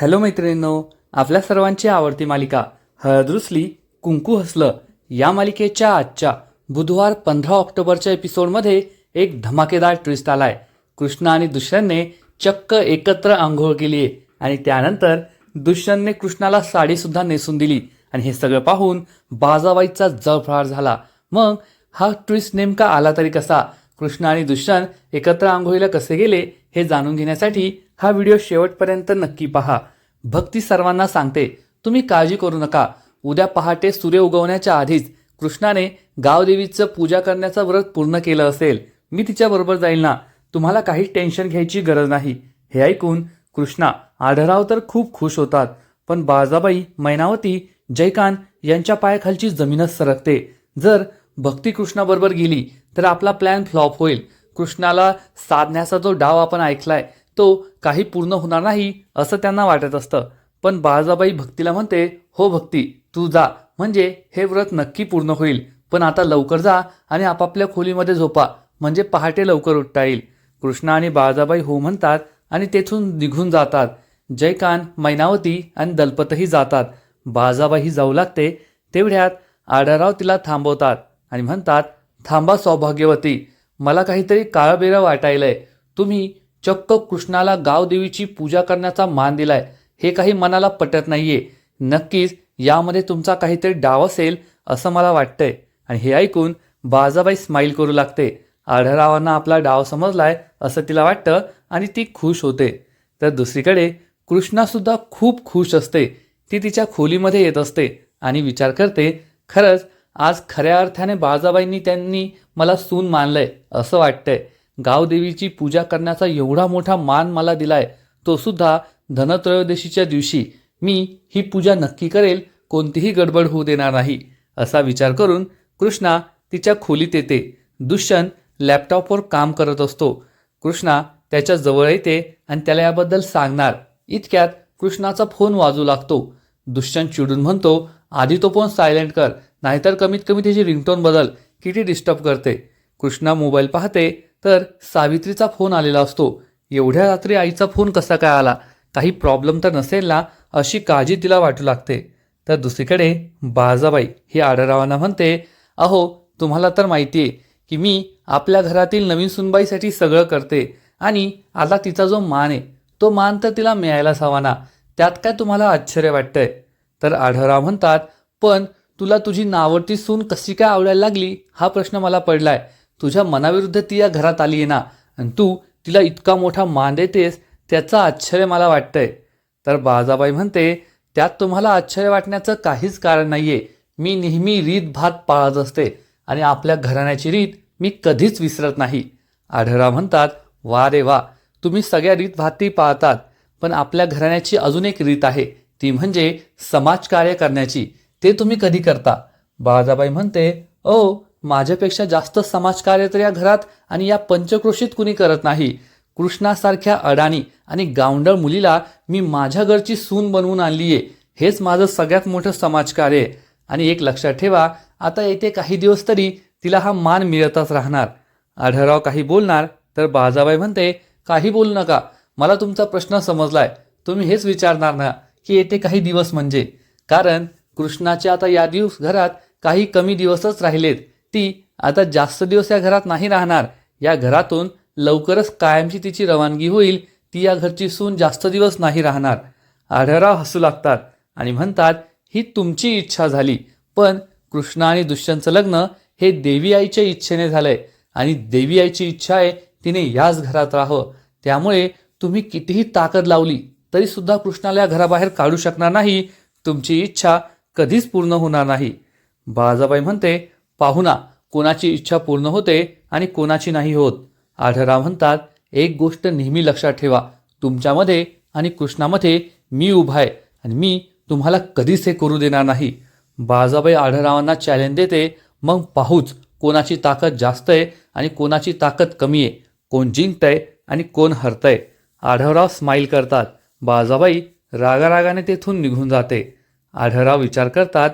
Hello मैत्रिणींनो आपल्या सर्वांची आवडती मालिका हळदरुसली कुंकू हसलं या मालिकेच्या आजच्या बुधवार पंधरा ऑक्टोबरच्या एपिसोडमध्ये एक धमाकेदार ट्विस्ट आलाय. कृष्णा आणि दुष्यंतने चक्क एकत्र आंघोळ केली आहे आणि त्यानंतर दुष्यंतने कृष्णाला साडीसुद्धा नेसून दिली आणि हे सगळं पाहून बाजाबाईचा जळफळाट झाला. मग हा ट्विस्ट नेमका आला तरी कसा? कृष्ण आणि दुष्यंत एकत्र आंघोळीला कसे गेले हे जाणून घेण्यासाठी हा व्हिडिओ शेवटपर्यंत नक्की पहा. भक्ती सर्वांना सांगते तुम्ही काळजी करू नका. उद्या पहाटे सूर्य उगवण्याच्या आधीच कृष्णाने गावदेवीचं पूजा करण्याचं व्रत पूर्ण केलं असेल. मी तिच्याबरोबर जाईल ना? तुम्हाला काही टेन्शन घ्यायची गरज नाही. हे ऐकून कृष्णा आढराव तर खूप खुश होतात. पण बाळजाबाई मैनावती जयकांत यांच्या पायाखालची जमीनच सरकते. जर भक्ती कृष्णाबरोबर गेली तर आपला प्लॅन फ्लॉप होईल. कृष्णाला साधण्याचा जो डाव आपण ऐकलाय तो काही पूर्ण होणार नाही असं त्यांना वाटत असतं. पण बाळजाबाई भक्तीला म्हणते हो भक्ती तू जा. म्हणजे हे व्रत नक्की पूर्ण होईल. पण आता लवकर जा आणि आपापल्या खोलीमध्ये झोपा. म्हणजे पहाटे लवकर उठता येईल. कृष्णा आणि बाळजाबाई हो म्हणतात आणि तेथून निघून जातात. जयकांत मैनावती आणि दलपतही जातात. बाळजाबाई जाऊ लागते. तेवढ्यात आढाराव तिला थांबवतात. आणि म्हणतात थांबा सौभाग्यवती मला काहीतरी काळबेरं वाटायलंय. तुम्ही चक्क कृष्णाला गावदेवीची पूजा करण्याचा मान दिलाय. हे काही मनाला पटत नाहीये. नक्कीच यामध्ये तुमचा काहीतरी डाव असेल असं मला वाटतंय. आणि हे ऐकून बाजाबाई स्माईल करू लागते. आढळरावांना आपला डाव समजलाय असं तिला वाटतं आणि ती खुश होते. तर दुसरीकडे कृष्णासुद्धा खूप खुश असते. ती तिच्या खोलीमध्ये येत असते आणि विचार करते खरंच आज खऱ्या अर्थाने बाळजाबाईंनी त्यांनी मला सून मानलंय असं वाटतंय. गावदेवीची पूजा करण्याचा एवढा मोठा मान मला दिलाय तो सुद्धा धनत्रयोदशीच्या दिवशी. मी ही पूजा नक्की करेल कोणतीही गडबड होऊ देणार नाही असा विचार करून कृष्णा तिच्या खोलीत येते. दुष्यंत लॅपटॉपवर काम करत असतो. कृष्णा त्याच्याजवळ येते आणि त्याला याबद्दल सांगणार. इतक्यात कृष्णाचा फोन वाजू लागतो. दुष्यंत चिडून म्हणतो आधी तो फोन सायलेंट कर नाहीतर कमीत कमी त्याची रिंगटोन बदल किती डिस्टर्ब करते. कृष्णा मोबाईल पाहते तर सावित्रीचा फोन आलेला असतो. एवढ्या रात्री आईचा फोन कसा काय आला? काही प्रॉब्लेम तर नसेल ना अशी काळजी तिला वाटू लागते. तर दुसरीकडे बाजाबाई ही आडरावांना म्हणते अहो तुम्हाला तर माहिती आहे की मी आपल्या घरातील नवीन सुनबाईसाठी सगळं करते आणि आता तिचा जो मान आहे तो मान तर तिला मिळायलाच हवा ना. त्यात काय तुम्हाला आश्चर्य वाटतंय? तर आढळराव म्हणतात पण तुला तुझी नावडती सून कशी काय आवडायला लागली? हा प्रश्न मला पडलाय. तुझ्या मनाविरुद्ध ती या घरात आली आहे ना? आणि तू तिला इतका मोठा मान देतेस त्याचं आश्चर्य मला वाटतंय. तर बाजाबाई म्हणते त्यात तुम्हाला आश्चर्य वाटण्याचं काहीच कारण नाहीये. मी नेहमी रीत भात पाळत असते आणि आपल्या घराण्याची रीत मी कधीच विसरत नाही. आढळराव म्हणतात वा रे वा तुम्ही सगळ्या रीत भाती पाळतात पण आपल्या घराण्याची अजून एक रीत आहे. ती म्हणजे समाजकार्य करण्याची. ते तुम्ही कधी करता? बाळाजाबाई म्हणते ओ माझ्यापेक्षा जास्त समाजकार्य तर या घरात आणि या पंचक्रोशीत कुणी करत नाही. कृष्णासारख्या अडाणी आणि गावंडळ मुलीला मी माझ्या घरची सून बनवून आणली आहे हेच माझं सगळ्यात मोठं समाजकार्य आहे. आणि एक लक्षात ठेवा आता येते काही दिवस तरी तिला हा मान मिळतच राहणार. आढळराव काही बोलणार तर बाळाजाबाई म्हणते काही बोलू नका. मला तुमचा प्रश्न समजलाय. तुम्ही हेच विचारणार ना. की येते काही दिवस म्हणजे. कारण कृष्णाच्या आता या दिवस घरात काही कमी दिवसच राहिलेत. ती आता जास्त दिवस या घरात नाही राहणार. या घरातून लवकरच कायमची तिची रवानगी होईल. ती या घरची सून जास्त दिवस नाही राहणार. आढळराव हसू लागतात आणि म्हणतात ही तुमची इच्छा झाली. पण कृष्ण आणि दुष्यंतचं लग्न हे देवी आईच्या इच्छेने झालंय. आणि देवी आईची इच्छा आहे तिने याच घरात राहावं. त्यामुळे तुम्ही कितीही ताकद लावली तरीसुद्धा कृष्णाला घराबाहेर काढू शकणार नाही. तुमची इच्छा कधीच पूर्ण होणार नाही. बाळाजाबाई म्हणते पाहू ना कोणाची इच्छा पूर्ण होते आणि कोणाची नाही होत. आढराव म्हणतात एक गोष्ट नेहमी लक्षात ठेवा. तुमच्यामध्ये आणि कृष्णामध्ये मी उभा आहे आणि मी तुम्हाला कधीच हे करू देणार नाही. बाळाजाबाई आढळरावांना चॅलेंज देते मग पाहूच कोणाची ताकद जास्त आहे आणि कोणाची ताकद कमी आहे? कोण जिंकतंय आणि कोण हरतंय? आढळराव स्माईल करतात. बाजाबाई रागारागाने तेथून निघून जाते. आढळराव विचार करतात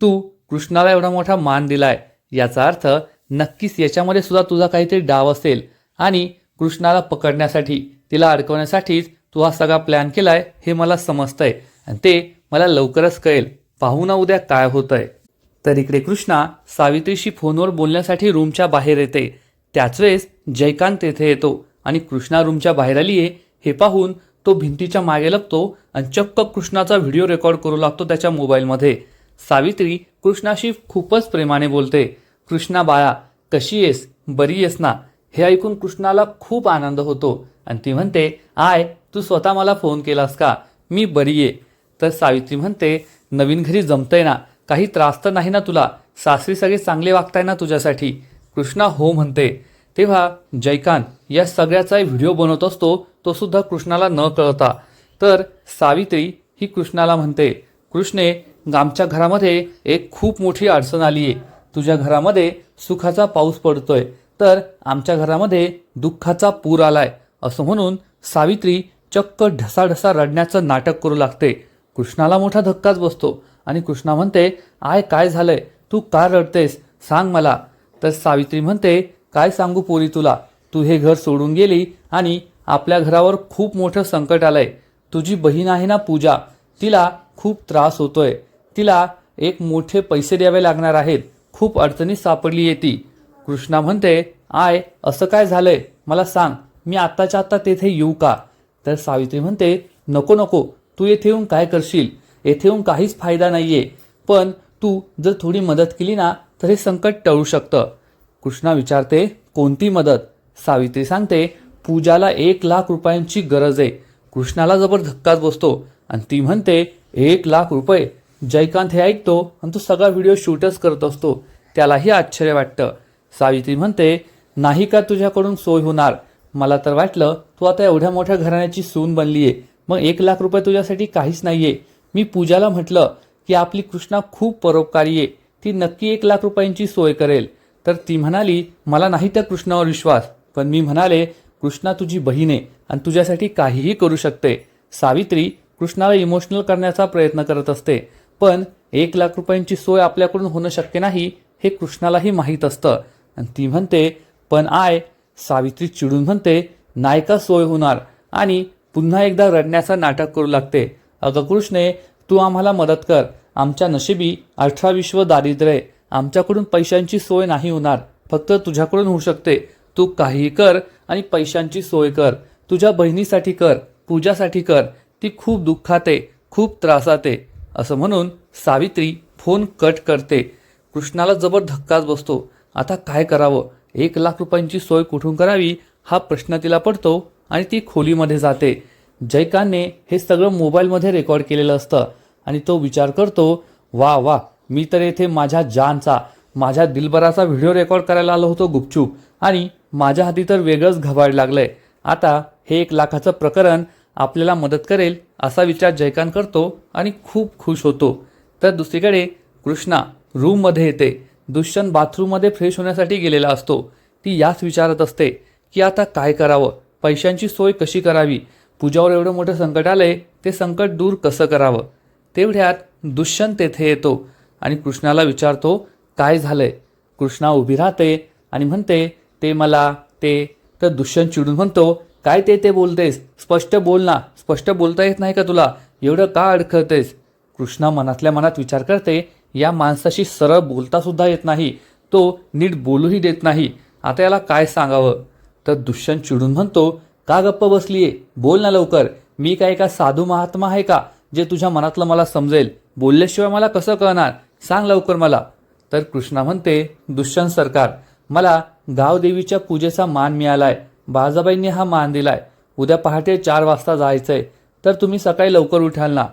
तू कृष्णाला एवढा मोठा मान दिलाय याचा अर्थ नक्कीच याच्यामध्ये सुद्धा तुझा काहीतरी डाव असेल आणि कृष्णाला पकडण्यासाठी तिला अडकवण्यासाठीच तू हा सगळा प्लॅन केलाय हे मला समजतंय आणि ते मला लवकरच कळेल. पाहू ना उद्या काय होतंय. तर इकडे कृष्णा सावित्रीशी फोनवर बोलण्यासाठी रूमच्या बाहेर येते. त्याच वेळेस जयकांत तेथे येतो आणि कृष्णा रूमच्या बाहेर आली आहे हे पाहून तो भिंतीच्या मागे लपतो आणि चक्क कृष्णाचा व्हिडिओ रेकॉर्ड करू लागतो त्याच्या मोबाईलमध्ये. सावित्री कृष्णाशी खूपच प्रेमाने बोलते. कृष्णा बाळा कशी आहेस बरी आहेस ना? हे ऐकून कृष्णाला खूप आनंद होतो आणि ती म्हणते आय तू स्वतः मला फोन केलास का? मी बरी आहे. तर सावित्री म्हणते नवीन घरी जमतंय ना? काही त्रास तर नाही ना तुला? सासरी सगळे चांगले वागताय ना तुझ्यासाठी? कृष्णा हो म्हणते. तेव्हा जयकांत या सगळ्याचा व्हिडिओ बनवत असतो तो सुद्धा कृष्णाला न कळता. तर सावित्री ही कृष्णाला म्हणते कृष्णे आमच्या घरामध्ये एक खूप मोठी अडचण आली आहे तुझ्या घरामध्ये सुखाचा पाऊस पडतोय. तर आमच्या घरामध्ये दुःखाचा पूर आलाय. असं म्हणून सावित्री चक्क ढसाढसा रडण्याचं नाटक करू लागते. कृष्णाला मोठा धक्काच बसतो आणि कृष्णा म्हणते आय काय झालंय? तू का रडतेस? सांग मला. तर सावित्री म्हणते काय सांगू पोरी तुला? तू हे घर सोडून गेली आणि आपल्या घरावर खूप मोठं संकट आलंय. तुझी बहीण आहे ना पूजा? तिला खूप त्रास होतोय. तिला एक मोठे पैसे द्यावे लागणार आहेत. खूप अडचणीत सापडली आहे ती. कृष्णा म्हणते आय असं काय झालंय? मला सांग मी आत्ताच्या आत्ता तेथे येऊ का? तर सावित्री म्हणते नको नको. तू येथे येऊन काय करशील? येथे येऊन काहीच फायदा नाहीये. पण तू जर थोडी मदत केली ना तर हे संकट टळू शकतं. कृष्णा विचारते कोणती मदत? सावित्री सांगते पूजाला एक लाख रुपयांची गरज आहे. कृष्णाला जबर धक्काच बसतो. आणि ती म्हणते एक लाख रुपये. जयकांत हे ऐकतो आणि तो सगळा व्हिडिओ शूटच करत असतो. त्यालाही आश्चर्य वाटतं. सावित्री म्हणते नाही का तुझ्याकडून सोय होणार? मला तर वाटलं तू आता एवढ्या मोठ्या घराण्याची सून बनली आहे मग एक लाख रुपये तुझ्यासाठी काहीच नाही आहे मी पूजाला म्हटलं की आपली कृष्णा खूप परोपकारी आहे. ती नक्की एक लाख रुपयांची सोय करेल. तर ती म्हणाली मला नाही त्या कृष्णावर विश्वास. पण मी म्हणाले कृष्णा तुझी बहीण आहे आणि तुझ्यासाठी काहीही करू शकते. सावित्री कृष्णाला इमोशनल करण्याचा प्रयत्न करत असते. पण एक लाख रुपयांची सोय आपल्याकडून होणं शक्य नाही हे कृष्णालाही माहीत असतं. आणि ती म्हणते पण आय सावित्री चिडून म्हणते नायका सोय होणार आणि पुन्हा एकदा रडण्याचं नाटक करू लागते. अगं कृष्णे तू आम्हाला मदत कर. आमच्या नशिबी अठरा विश्व दारिद्र्य आहे. आमच्याकडून पैशांची सोय नाही होणार. फक्त तुझ्याकडून होऊ शकते. तू काहीही कर आणि पैशांची सोय कर. तुझ्या बहिणीसाठी कर पूजासाठी कर. ती खूप दुःखाते खूप त्रासाते. असं म्हणून सावित्री फोन कट करते. कृष्णाला जबर धक्काच बसतो. आता काय करावं? एक लाख रुपयांची सोय कुठून करावी? हा प्रश्न तिला पडतो आणि ती खोलीमध्ये जाते. जयकांतने हे सगळं मोबाईलमध्ये रेकॉर्ड केलेलं असतं आणि तो विचार करतो वा वा मी तर येथे माझ्या जानचा माझ्या दिलबराचा व्हिडिओ रेकॉर्ड करायला आलो होतो गुपचूप आणि माझ्या हाती तर वेगळंच घबाड लागलंय. आता हे एक लाखाचं प्रकरण आपल्याला मदत करेल असा विचार जयकांत करतो आणि खूप खुश होतो. तर दुसरीकडे कृष्णा रूममध्ये येते. दुष्यंत बाथरूममध्ये फ्रेश होण्यासाठी गेलेला असतो. ती याच विचारत असते की आता काय करावं? पैशांची सोय कशी करावी? पूजावर एवढं मोठं संकट आलंय ते संकट दूर कसं करावं? तेवढ्यात दुष्यंत तेथे येतो आणि कृष्णाला विचारतो काय झालंय? कृष्णा उभी राहते आणि म्हणते ते मला ते. तर दुष्यंत चिडून म्हणतो काय ते ते बोलतेस? स्पष्ट बोल ना. स्पष्ट बोलता येत नाही का तुला? एवढं का अडखळतेस? कृष्णा मनातल्या मनात विचार करते या माणसाशी सरळ बोलता सुद्धा येत नाही. तो नीट बोलूही देत नाही. आता याला काय सांगावं? तर दुष्यंत चिडून म्हणतो का गप्प बसलीये? बोल ना लवकर. मी काय का साधू महात्मा आहे का जे तुझ्या मनातलं मला समजेल? बोलल्याशिवाय मला कसं कळणार? सांग लवकर मला. तर कृष्णा म्हणते दुष्यंत सरकार मला गावदेवीच्या पूजेचा मान मिळालाय. बाजाबाईंनी हा मान दिलाय. उद्या पहाटे चार वाजता जायचंय. तर तुम्ही सकाळी लवकर उठाल ना?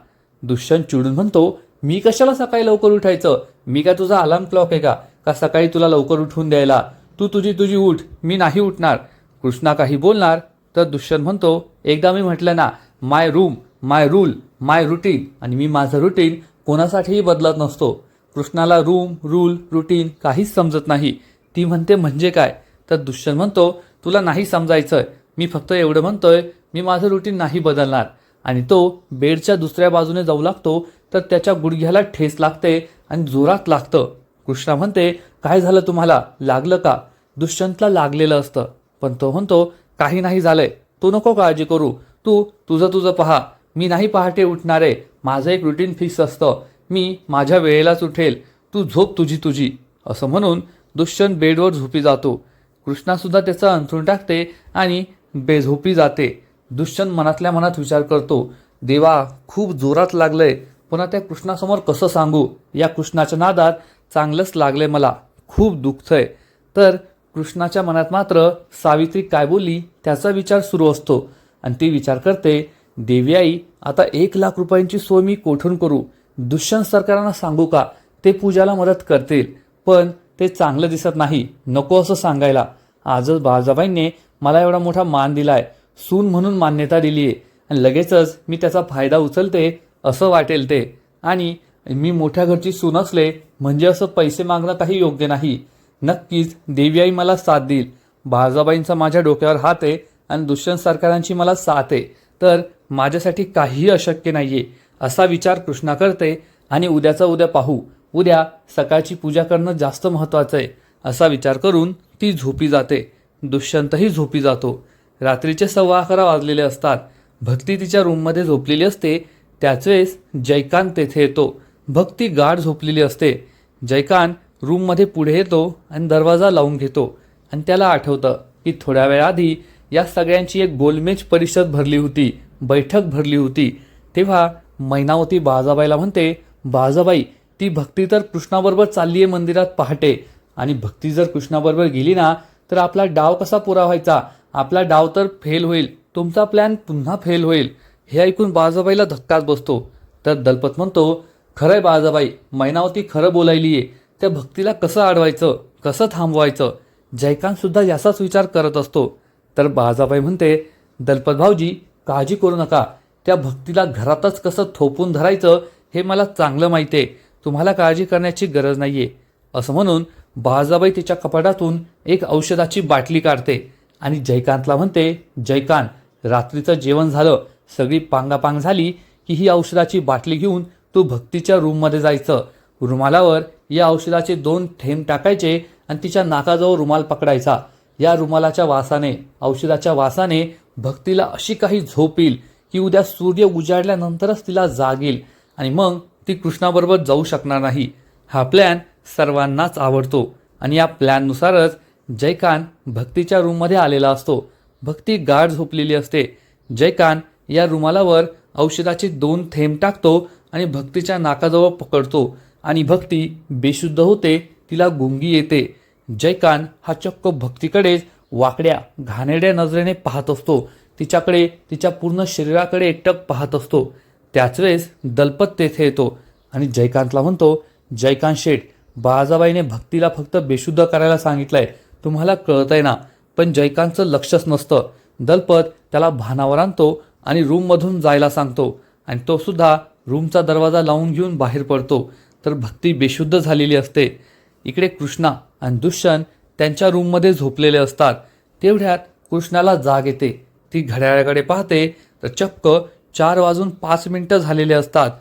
दुष्यंत चिडून म्हणतो मी कशाला सकाळी लवकर उठायचं? मी काय तुझा अलार्म क्लॉक आहे का? का सकाळी तुला लवकर उठवून द्यायला? तू तुझी तुझी उठ. मी नाही उठणार. कृष्णा काही बोलणार तर दुष्यंत म्हणतो एकदा मी म्हटलं ना my room my rule my routine आणि मी माझं रुटीन कोणासाठीही बदलत नसतो. कृष्णाला रूम रूल रुटीन काहीच समजत नाही. ती म्हणते म्हणजे काय? तर दुष्यंत म्हणतो तुला नाही समजायचं मी फक्त एवढं म्हणतोय मी माझं रुटीन नाही बदलणार. आणि तो बेडच्या दुसऱ्या बाजूने जाऊ लागतो तर त्याच्या गुडघ्याला ठेस लागते आणि जोरात लागतं. कृष्णा म्हणते काय झालं तुम्हाला? लागलं का? दुष्यंतला लागलेलं असतं पण तो म्हणतो काही नाही झालंय. तू नको काळजी करू. तू तुझं तुझं पहा. मी नाही पहाटे उठणार आहे. माझं एक रुटीन फिक्स असतं. मी माझ्या वेळेलाच उठेल. तू झोप तुझी तुझी. असं म्हणून दुष्यंत बेडवर झोपी जातो. कृष्णासुद्धा त्याचं अंथरूण टाकते आणि बेझोपी जाते. दुष्यंत मनातल्या मनात विचार करतो देवा खूप जोरात लागलंय. पुन्हा त्या कृष्णासमोर कसं सांगू? या कृष्णाच्या नादात चांगलंच लागलंय मला. खूप दुखतंय. तर कृष्णाच्या मनात मात्र सावित्री काय बोलली? त्याचा विचार सुरू असतो. आणि ती विचार करते देवी आई आता एक लाख रुपयांची सोय मी कोठून करू? दुष्यंत सरकारांना सांगू का? ते पूजाला मदत करतील. पण ते चांगलं दिसत नाही. नको असं सांगायला. आजच बाळजाबाईंनी मला एवढा मोठा मान दिलाय. सून म्हणून मान्यता दिली आहे आणि लगेचच मी त्याचा फायदा उचलते असं वाटेल ते. आणि मी मोठ्या घरची सून असले म्हणजे असं पैसे मागणं काही योग्य नाही. नक्कीच देवी आई मला साथ देईल. बाळजाबाईंचा माझ्या डोक्यावर हात आहे आणि दुष्यंत सरकारांची मला साथ आहे. तर माझ्यासाठी काहीही अशक्य नाही आहे असा विचार कृष्णा करते. आणि उद्याचा उद्या पाहू. उद्या सकाळची पूजा करणं जास्त महत्त्वाचं आहे असा विचार करून ती झोपी जाते. दुष्यंतही झोपी जातो. रात्रीचे सव्वा अकरा वाजलेले असतात. भक्ती तिच्या रूममध्ये झोपलेली असते. त्याच वेळेस जयकांत तेथे येतो. भक्ती गाढ झोपलेली असते. जयकांत रूममध्ये पुढे येतो आणि दरवाजा लावून घेतो आणि त्याला आठवतं की थोड्या वेळाआधी या सगळ्यांची एक गोलमेज परिषद भरली होती. बैठक भरली होती. तेव्हा मैनावती बाजाबाईला म्हणते बाजाबाई ती भक्ती तर कृष्णाबरोबर चालली आहे मंदिरात पहाटे. आणि भक्ती जर कृष्णाबरोबर गेली ना तर आपला डाव कसा पुरा व्हायचा? आपला डाव तर फेल होईल. तुमचा प्लॅन पुन्हा फेल होईल. हे ऐकून बाळजाबाईला धक्काच बसतो. तर दलपत म्हणतो खरंय बाळजाबाई मैनावती खरं बोलायली आहे त्या भक्तीला कसं अडवायचं कसं थांबवायचं? जयकांतसुद्धा याचाच विचार करत असतो. तर बाजाबाई म्हणते दलपत भाऊजी काळजी करू नका. त्या भक्तीला घरातच कसं थोपून धरायचं हे मला चांगलं माहिती आहे तुम्हाला काळजी करण्याची गरज नाहीये. असं म्हणून बाळजाबाई तिच्या कपाटातून एक औषधाची बाटली काढते आणि जयकांतला म्हणते जयकांत रात्रीचं जेवण झालं. सगळी पांगापांग झाली की ही औषधाची बाटली घेऊन तू भक्तीच्या रूममध्ये जायचं. रुमालावर या औषधाचे दोन थेंब टाकायचे आणि तिच्या नाकाजवळ रुमाल पकडायचा. या रुमालाच्या वासाने औषधाच्या वासाने भक्तीला अशी काही झोप येईल की उद्या सूर्य उजाडल्यानंतरच तिला जागेल. आणि मग ती कृष्णाबरोबर जाऊ शकणार नाही. हा प्लॅन सर्वांनाच आवडतो आणि या प्लॅननुसारच जयकान भक्तीच्या रूममध्ये आलेला असतो. भक्ती गाढ झोपलेली असते. जयकान या रुमालावर औषधाचे दोन थेंब टाकतो आणि भक्तीच्या नाकाजवळ पकडतो आणि भक्ती बेशुद्ध होते तिला गुंगी येते. जयकान हा चक्क भक्तीकडेच वाकड्या घाणेरड्या नजरेने पाहत असतो. तिच्याकडे तिच्या पूर्ण शरीराकडे एकटक पाहत असतो. त्याच वेळेस दलपत तेथे येतो आणि जयकांतला म्हणतो जयकांत शेठ बाळाजाबाईने भक्तीला फक्त बेशुद्ध करायला सांगितलंय. तुम्हाला कळतंय ना? पण जयकांतचं लक्षच नसतं. दलपत त्याला भानावर आणतो आणि रूममधून जायला सांगतो. आणि तो सुद्धा रूमचा दरवाजा लावून घेऊन बाहेर पडतो. तर भक्ती बेशुद्ध झालेली असते. इकडे कृष्णा आणि दुष्यंत त्यांच्या रूममध्ये झोपलेले असतात. तेवढ्यात कृष्णाला जाग येते. ती घड्याळाकडे पाहते तर चक्क चार वाजून पाच मिनटं झालेले असतात.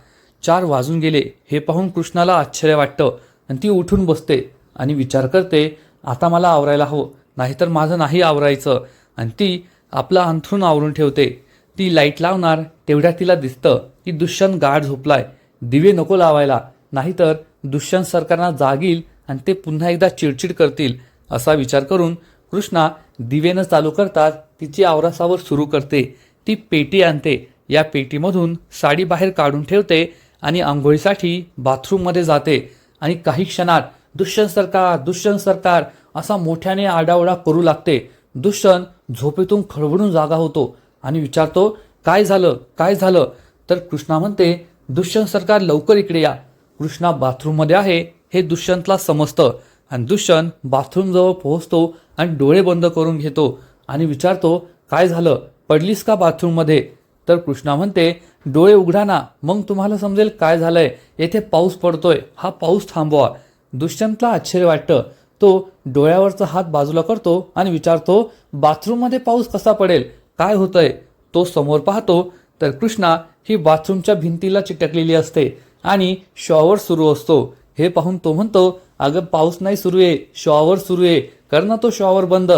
चार वाजून गेले हे पाहून कृष्णाला आश्चर्य वाटतं. आणि ती उठून बसते आणि विचार करते आता मला आवरायला हवं नाहीतर माझं नाही आवरायचं. आणि ती आपलं अंथरूण आवरून ठेवते. ती लाइट लावणार तेवढ्या तिला दिसतं की दुष्यंत गाढ झोपलाय. दिवे नको लावायला नाहीतर दुष्यंत सरकारना जागील आणि ते पुन्हा एकदा चिडचिड करतील असा विचार करून कृष्णा दिवेनं चालू करतात तिची आवरासावर सुरू करते. ती पेटी आणते या पेटीमधून साडी बाहेर काढून ठेवते आणि आंघोळीसाठी बाथरूममध्ये जाते. आणि काही क्षणात दुष्यंत सरकार दुष्यंत सरकार असा मोठ्याने आडाओडा करू लागते. दुष्यंत झोपेतून खळबळून जागा होतो आणि विचारतो काय झालं? काय झालं? तर कृष्णा म्हणते दुष्यंत सरकार लवकर इकडे या. कृष्णा बाथरूममध्ये आहे हे दुष्यंतला समजतं आणि दुष्यंत बाथरूमजवळ पोहोचतो आणि डोळे बंद करून घेतो आणि विचारतो काय झालं? पडलीस का बाथरूममध्ये? तर कृष्णा म्हणते डोळे उघडा ना मग तुम्हाला समजेल काय झालंय. येथे पाऊस पडतोय. हा पाऊस थांबवा. दुष्यंतला आश्चर्य वाटतं. तो डोळ्यावरचा हात बाजूला करतो आणि विचारतो बाथरूममध्ये पाऊस कसा पडेल? काय होतंय? तो समोर पाहतो तर कृष्णा ही बाथरूमच्या भिंतीला चिटकलेली असते आणि शॉवर सुरू असतो. हे पाहून तो म्हणतो अगं पाऊस नाही सुरू आहे. शॉवर सुरू आहे. कर ना तो शॉवर बंद.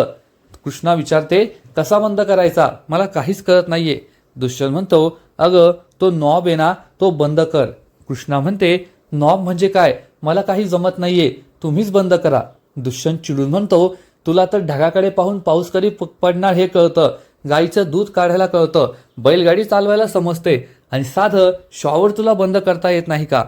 कृष्णा विचारते कसा बंद करायचा? मला काहीच कळत नाहीये. दुष्यंत म्हणतो अगं तो नॉब आहे ना तो बंद कर. कृष्णा म्हणते नॉब म्हणजे काय? मला काही जमत नाहीये. तुम्हीच बंद करा. दुष्यंत चिडून म्हणतो तुला तर ढगाकडे पाहून पाऊस कधी प- पडणार हे कळतं. गाईचं दूध काढायला कळतं. बैलगाडी चालवायला समजते. आणि साधं शॉवर तुला बंद करता येत नाही का?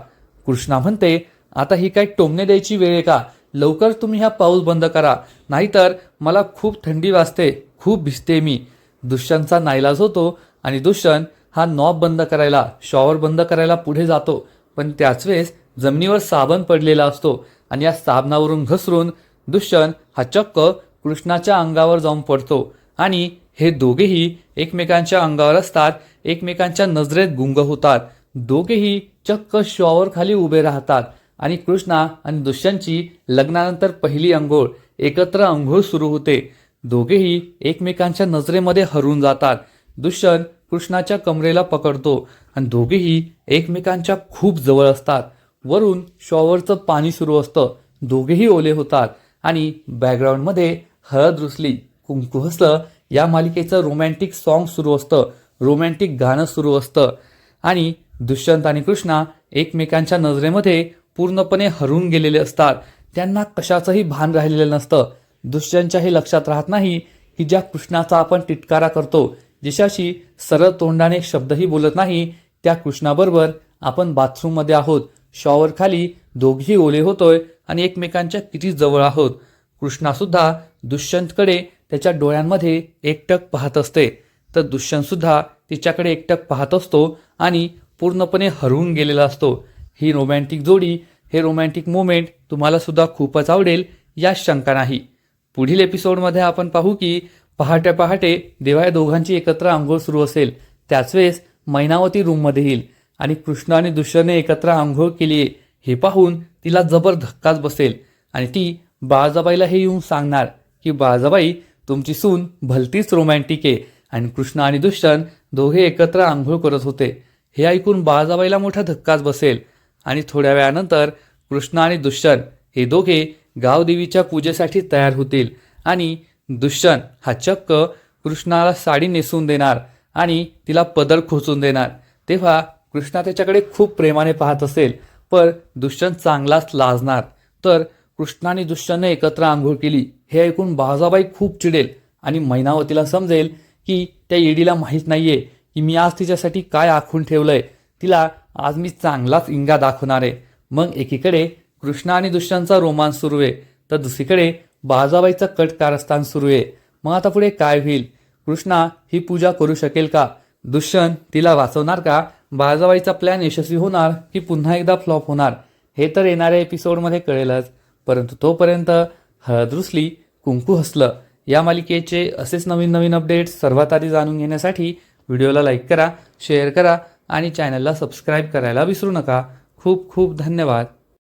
कृष्णा म्हणते आता ही काय टोमणे द्यायची वेळ आहे का? लवकर तुम्ही हा पाऊस बंद करा. नाहीतर मला खूप थंडी वाजते. खूप भिजते मी. दुष्यंतचा नाईलाज होतो आणि दुष्यंत हा नॉब बंद करायला शॉवर बंद करायला पुढे जातो. पण त्याच वेळेस जमिनीवर साबण पडलेला असतो आणि या साबणावरून घसरून दुष्यंत हा चक्क कृष्णाच्या अंगावर जाऊन पडतो. आणि हे दोघेही एकमेकांच्या अंगावर असतात एकमेकांच्या नजरेत गुंग होतात. दोघेही चक्क शॉवर खाली उभे राहतात आणि कृष्णा आणि दुष्यंतची लग्नानंतर पहिली अंघोळ एकत्र अंघोळ सुरू होते. दोघेही एकमेकांच्या नजरेमध्ये हरून जातात. दुष्यंत कृष्णाच्या कमरेला पकडतो आणि दोघेही एकमेकांच्या खूप जवळ असतात. वरून शॉवरचं पाणी सुरू असतं. दोघेही ओले होतात आणि बॅकग्राऊंडमध्ये हळद रुसली कुंकू हसलं या मालिकेचं रोमॅन्टिक सॉन्ग सुरू असतं. रोमॅन्टिक गाणं सुरू असतं. आणि दुष्यंत आणि कृष्णा एकमेकांच्या नजरेमध्ये पूर्णपणे हरून गेलेले असतात. त्यांना कशाचंही भान राहिलेलं नसतं. दुष्यंतच्या हे लक्षात राहत नाही की ज्या कृष्णाचा आपण तिटकारा करतो जिशाशी सरळ तोंडाने शब्दही बोलत नाही त्या कृष्णाबरोबर आपण बाथरूममध्ये आहोत. शॉवर खाली दोघी ओले होतोय आणि एकमेकांच्या किती जवळ आहोत. कृष्णासुद्धा दुष्यंतकडे त्याच्या डोळ्यांमध्ये एकटक पाहत असते. तर दुष्यंतसुद्धा तिच्याकडे एकटक पाहत असतो आणि पूर्णपणे हरवून गेलेला असतो. ही रोमॅन्टिक जोडी हे रोमॅन्टिक मोमेंट तुम्हाला सुद्धा खूपच आवडेल यात शंका नाही. पुढील एपिसोडमध्ये आपण पाहू की पहाटे पहाटे देवा या दोघांची एकत्र आंघोळ सुरू असेल. त्याच वेळेस मैनावती रूममध्ये येईल आणि कृष्ण आणि दुष्यने एकत्र आंघोळ केली आहे. हे पाहून तिला जबर धक्काच बसेल आणि ती बाळजाबाईला हे येऊन सांगणार की बाळजाबाई तुमची सून भलतीच रोमॅन्टिक आहे. आणि कृष्ण आणि दुष्यन दोघे एकत्र आंघोळ करत होते. हे ऐकून बाळजाबाईला मोठा धक्काच बसेल आणि थोड्या वेळानंतर कृष्ण आणि दुष्यन हे दोघे गावदेवीच्या पूजेसाठी तयार होतील आणि दुष्यंत हा चक्क कृष्णाला साडी नेसून देणार आणि तिला पदर खोचून देणार. तेव्हा कृष्णा त्याच्याकडे खूप प्रेमाने पाहत असेल पण दुष्यंत चांगलाच लाजणार. तर कृष्णा आणि दुष्यंतने एकत्र आंघोळ केली. हे ऐकून बाजाबाई खूप चिडेल आणि मैनावतीला समजेल की त्या येडीला माहीत नाहीये की मी आज तिच्यासाठी काय आखून ठेवलंय. तिला आज मी चांगलाच इंगा दाखवणार आहे. मग एकीकडे कृष्णा आणि दुष्यंतचा रोमांस सुरू आहे. तर दुसरीकडे बाजाबाईचं कट कारस्थान सुरू आहे. मग आता पुढे काय होईल? कृष्णा ही पूजा करू शकेल का? दुष्यंत तिला वाचवणार का? बाजाबाईचा प्लॅन यशस्वी होणार की पुन्हा एकदा फ्लॉप होणार? हे तर येणाऱ्या एपिसोडमध्ये कळेलच. परंतु तोपर्यंत हळदरुसली कुंकू हसलं. या मालिकेचे असेच नवीन नवीन अपडेट्स सर्वात आधी जाणून घेण्यासाठी व्हिडिओला लाईक करा शेअर करा आणि चॅनलला सबस्क्राईब करायला विसरू नका. खूप खूप धन्यवाद.